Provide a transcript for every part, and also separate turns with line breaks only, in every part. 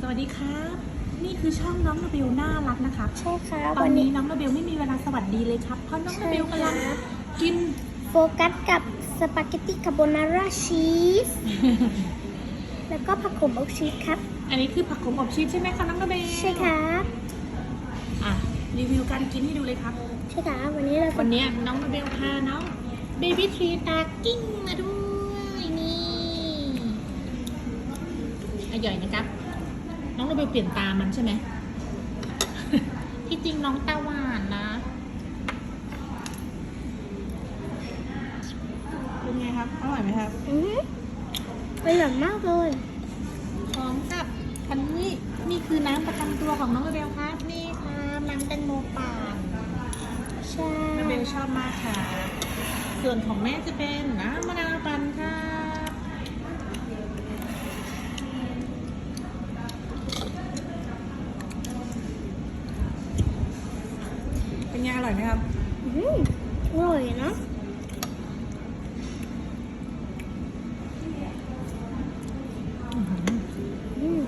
สวัสดีครับนี่คือช่องน้องนาเบลน่ารักนะครับ
ใช่ครับ
ตอ
วันน
นี้
นี้
น้องนาเบลไม่มีเวลาสวัสดีเลยครับ เพราะน้อง
ใช่
นาเบลกำลัง
ครับ
กิน
โฟกัสกับสปาเกตตี้คาโบนาร่าชีส แล้วก็ผักขมอบชีสครับ
อันนี้คือผักขมอบชีสใช่ไหมคะน้องนาเบล
ใช่ครับ
อะรีวิวการกินให้ดูเลยครับ
ใช่ครับวันนี้เราจะ
วันนี้น้องนาเบลพาน้องเบบี้ทรีตากิ้งมาด้วยนี่อร่อยนะครับ น้องนาเบลเปลี่ยนตามันใช่ไหมที่จริงน้องตาหวานนะเป็นไงครับ อร่อยไหมครับ
อือหืออร่อยมากเลย
พร้อมกับอันนี้นี่คือน้ำประจำตัวของน้องนาเบลครับ นี่ครับน้ำแตงโมป่าน
ใช่
นาเบลชอบมากค่ะ ส่วนของแม่จะเป็นน้ำมะนาวปั่นค่ะ เป็นไงอร่อยไหมครับ
อือหืออ ร่อยนะอืม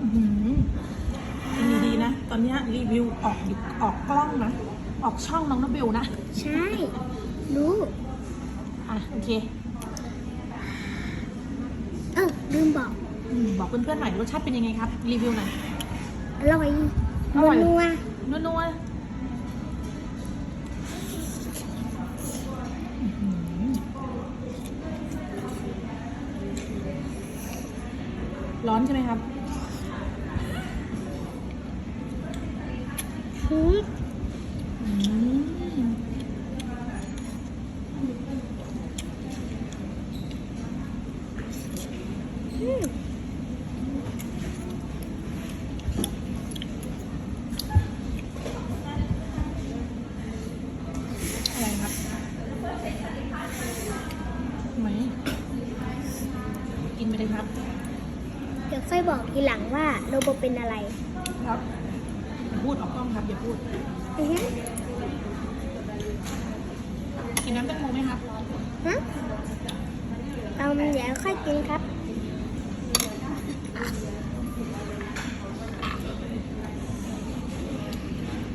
อื้อหือดีดีๆนะ ตอนเนี้ยรีวิวออกอยู่ออกกล้องนะ ออกช่องน้องนาเบลนะ
ใช่ รู้
อะ โอเค
เออลืมบอก
อืมบอกเพื่อนๆหน่อยรสชาติเป็นยังไงครับ รีวิวหน่อย
อร่อย
อร่อย
นัว
นัวๆอื้อหือร้อนใช่ไหมครับ
ๆอืม
อืม
อืม
อะไรครับไหมกินไปเลยครับ
เดี๋ยวค่อยบอกทีหลั งว่าโรโบเป็นอะไร
ครับอย่าพูดออกกล้องครับอย่าพูด
อือหือ
กินน้ำแตงโมไหมครับ
ฮะเอาเดี๋ยวค่อยกินครับ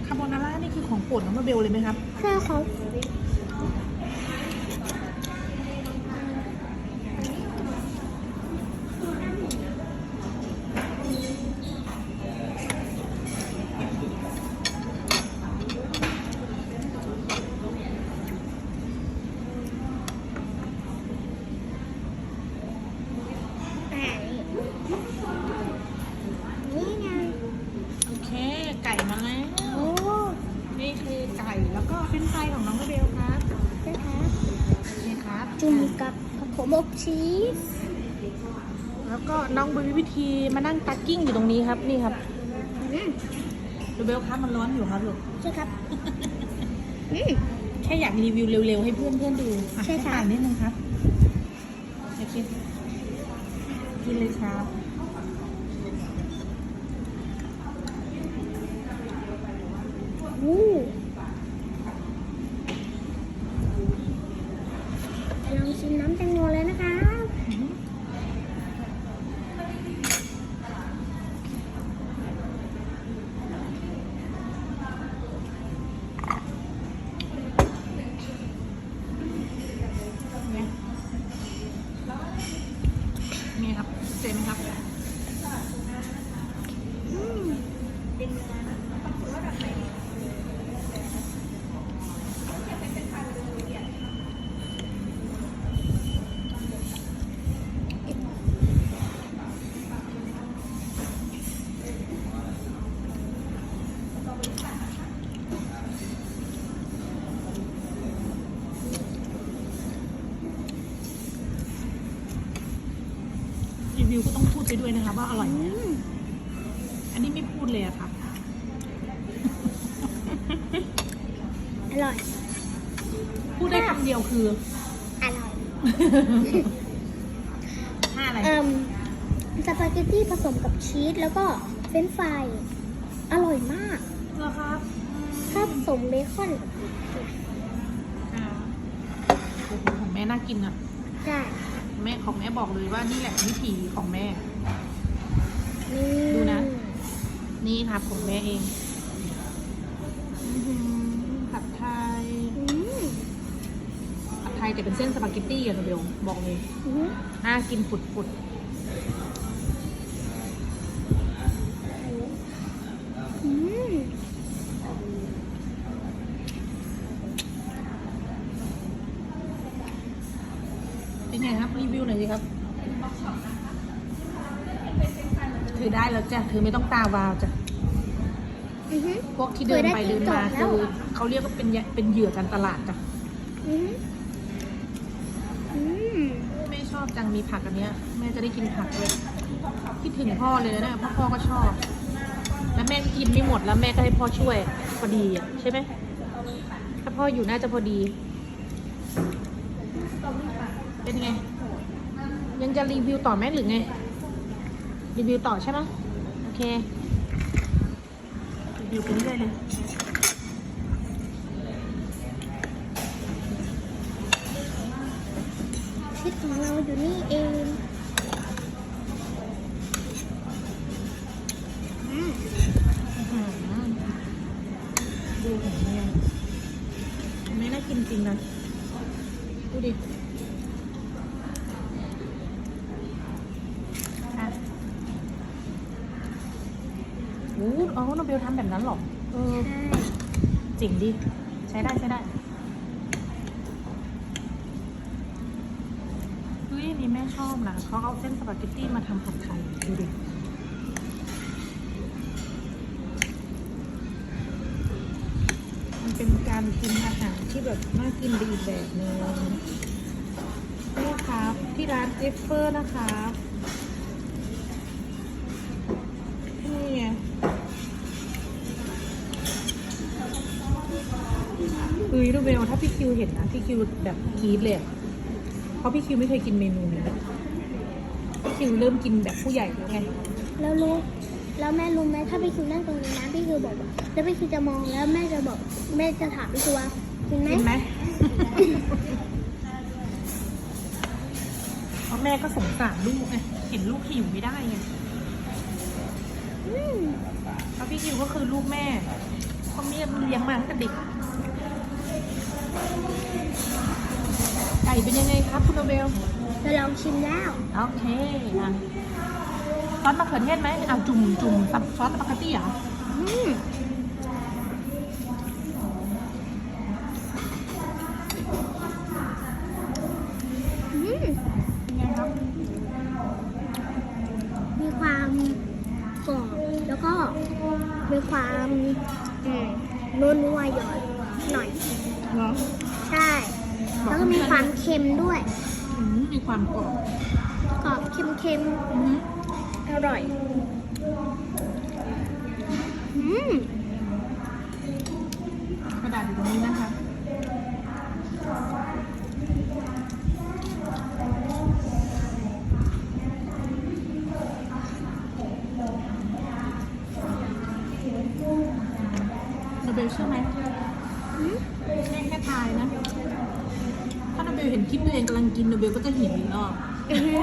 คาโบนาร่านี่คือของโปรดน้องมาเบลเลยไหมครับ
เครื่องของ อ่านี่ไง
โอเค ไก่มาแล้ว
โอ้
นี่คือไก่แล้วก็เป็นไฟของน้องมาเบลครับ
นะคะ
นี่ครับ
จุ่มกับผักขม อบชีส
แล้วก็น้องเบลวิธีมานั่งตักกิ้งอยู่ตรงนี้ครับนี่ครับ
อืม
ดูเบลครับมันร้อนอยู่ครับลูก
ใช่ครับอืม
แค่อยากรีวิวเร็วๆ ให้เพื่อนๆดูอ่
ใช่ค่ะ
ห้ต่างนิดนึงครับโอเคกินเลยครับ
อู้ลองชิมน้ำแตงโม
วิวก็ต้องพูดไปด้วยนะครับว่าอร่อยไหม
อืม
อันนี้ไม่พูดเลยอะครับ
อร่อย
พูดได้คำเดียวคือ
อร่อย
ห้าอะไร
เอ่มสปาเกตตี้ผสมกับชีสแล้วก็เฟรนช์ฟรายอร่อยมาก
เหรอครับ
ถ้าผสมเบคอน
อ่าโอ้โหของแม่น่ากินอะ
ใช่
แม่ของแม่บอกเลยว่านี่แหละวิถีของแม่
นี่
ดูนะ นี่ครับของแม่เองอื้อหือผัดไทย
อืม
ผัดไทยแต่เป็นเส้นสปาเกตตี้อะโนเบลบอกเลย
อืม
น่ากินปุดปุ หน่อยสิครับเธอได้แล้วจ้ะเธอไม่ต้องตาวาวจ้ะ
อือหือ
พวกที่เดินไป
เคยได้
เดินมา
TikTok แล้ว
คือเขาเรียกว่าเป็นยเป็นเหยื่อการตลาดจ้ะ
อืมอืม
แม่ชอบจังมีผักอันเนี้ย แม่จะได้กินผักเลยคิดถึงพ่อเลยนะเนี่ยเพราะพ่อก็ชอบ แล้วแม่กินไม่หมดแล้วแม่ก็ให้พ่อช่วยพอดีอะใช่ไหมถ้าพ่ออยู่น่าจะพอดี เป็นไง ยังจะรีวิวต่อไหมหรือไง รีวิวต่อใช่ไหมโอเค รีวิวไปเรื่อยเลย
ชีสของเราอยู่นี่เองอืม
อื้อหือดูของแม่แม่น่ากินจริงนะ ดูดิอะโอ้อ๋อโนเบลทำแบบนั้นหรอเออ
ใช่
จริงดิ ใช้ได้ใช้ได้เฮ้ยอันนี่แม่ชอบนะเขาเอาเส้นสปาเกตตี้มาทำผัดไทยดูดิมันเป็นการกินอาหารที่แบบน่ากินไปอีกแบบนึงนี่ครับที่ร้านเจฟเฟอร์นะครับ ยดูเบลถ้าพี่คิวเห็นนะพี่คิวแบบกรี๊ดเลยอะเพราะพี่คิวไม่เคยกินเมนูนี้พี่คิวเริ่มกินแบบผู้ใหญ่แล้วไง
แล้วรู้แล้วแม่รู้ไหมถ้าพี่คิวนั่งตรงนี้นะพี่คิวบอกว่าแล้วพี่คิวจะมองแล้วแม่จะบอกแม่จะถามพี่คิวว่ากินไหม
กินไหม เพราะแม่ก็สงสารลูกไงเห็นลูกหิวไม่ได้ไง
อืม
เพราะพี่คิวก็คือลูกแม่เขาเมียเลี้ยงมาตั้งแต่เด็ก ไก่เป็นยังไงครับคุณโนเบล
จะลองชิมแล้ว
โอเคอะซอสมะเขือเทศไหมเอาจุ่มจุ่มซอสซอสสปาเกตตี้เหรอ
อืมอืม
เป็นไงครับ
มีความกรอบแล้วก็มีความอืมนัวๆหย่อยหน่ มเค็มด้วย
อืมมีความกรอบ
กรอบเค็ม
อืม
ๆ อร่อย อืม
กระดาษอยู่ตรงนี้นะคะ โนเบลเชื่อไหม
อืม
แค่แค่ทายนะ ถ้าโนเบลเห็นคลิป ตัวเองกำลังกินโนเบลก็จะหิวอีกรอบ
อือฮึ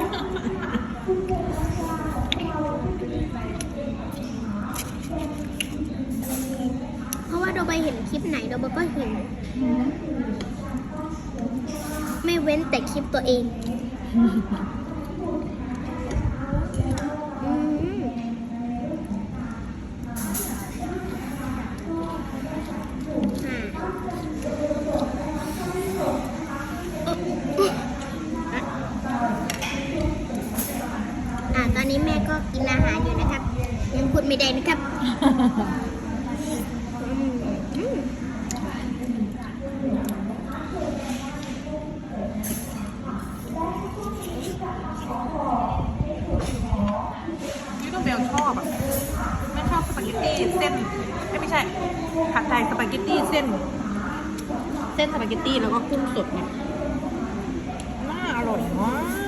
เพราะว่าเราไปเห็นคลิปไหนเราก็เห็น ไม่เว้นแต่คลิปตัวเอง นะครับอืมอืม
ที่โนเบลชอบอะไม่ชอบสปาเกตตี้เส้นเอ้ยไม่ใช่ผัดไทยสปาเกตตี้เส้น เส้นสปาเกตตี้แล้วก็กุ้งสดเนี่ยน่าอร่อยมาก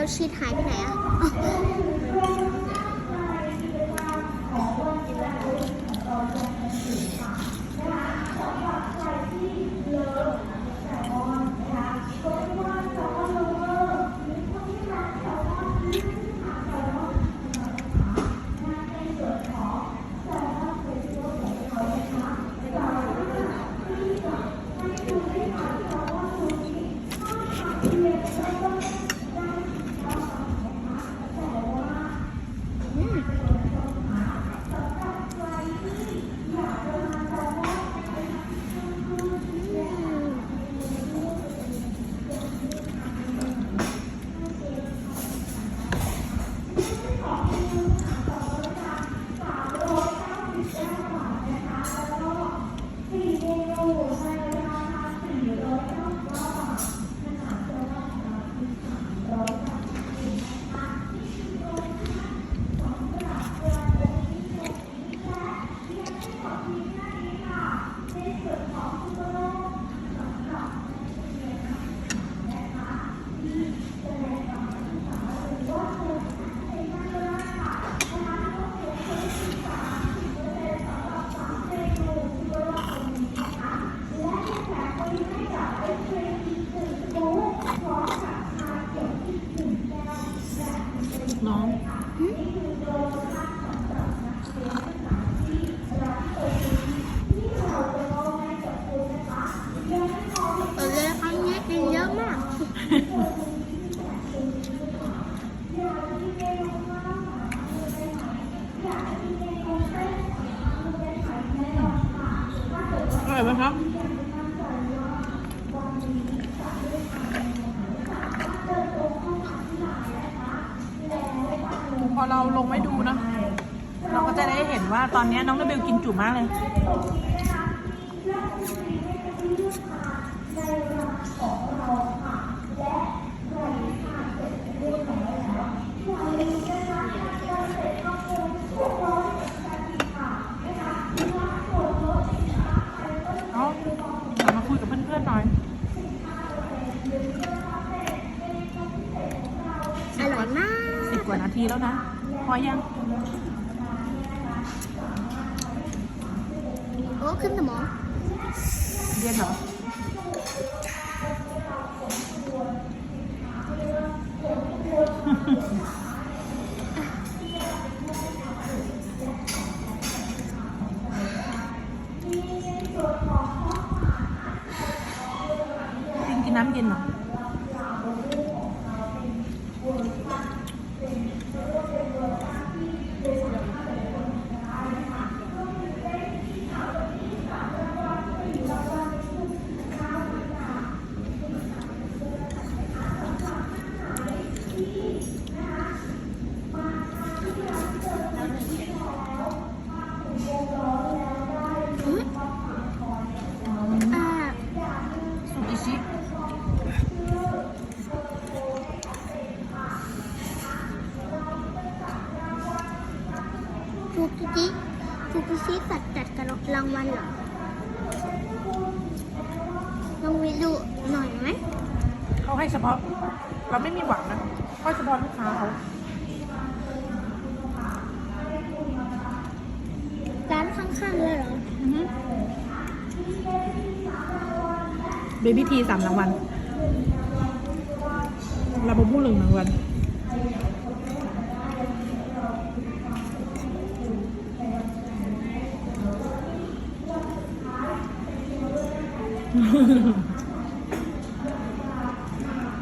แล้วชีสหายไปไหนอะ อร่อ
ยไหมครับพอเราลงไว้ดูนะ เราก็จะได้เห็นว่าตอนนี้น้องนาเบลกินจุมากเลยเอาเรามาคุยกับเพื่อนๆหน่อย
อร่อยมาก
สิบกว่านาทีแล้วนะ พอยัง
โอ้ ขึ้นสมอง
เย็นเหรอ
ดูหน่อยไหม
เขาให้เฉพาะ เราไม่มีหวังนะให้เฉพาะลูกค้าเขา
ร้านข้างๆเลยเหรอ
เบบี้ทีสามรางวัลลาบูบูหนึ่งรางวัล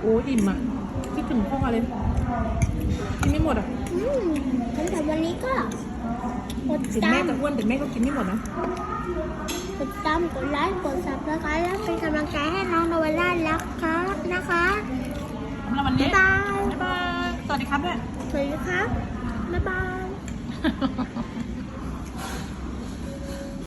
โอ้อิ่มอะคิดถึงพ่อเลยกินไม่หมดอะ
อืมงั้นแต่วันนี้ก็กด
ถึง
ตา
แม่
ม
จะอ้วนแต่แม่ก็กินไม่หมดนะ
กดตามกดไลค์กดซับสไครต์และเป็นกำลังใจให้น้องโนเวล่าแล้วครับนะคะ
สำหรับวันนี้
บ๊ายบาย
บ๊ายบายสวัสดีครับแม่
สวัสดีครับบ๊ายบาย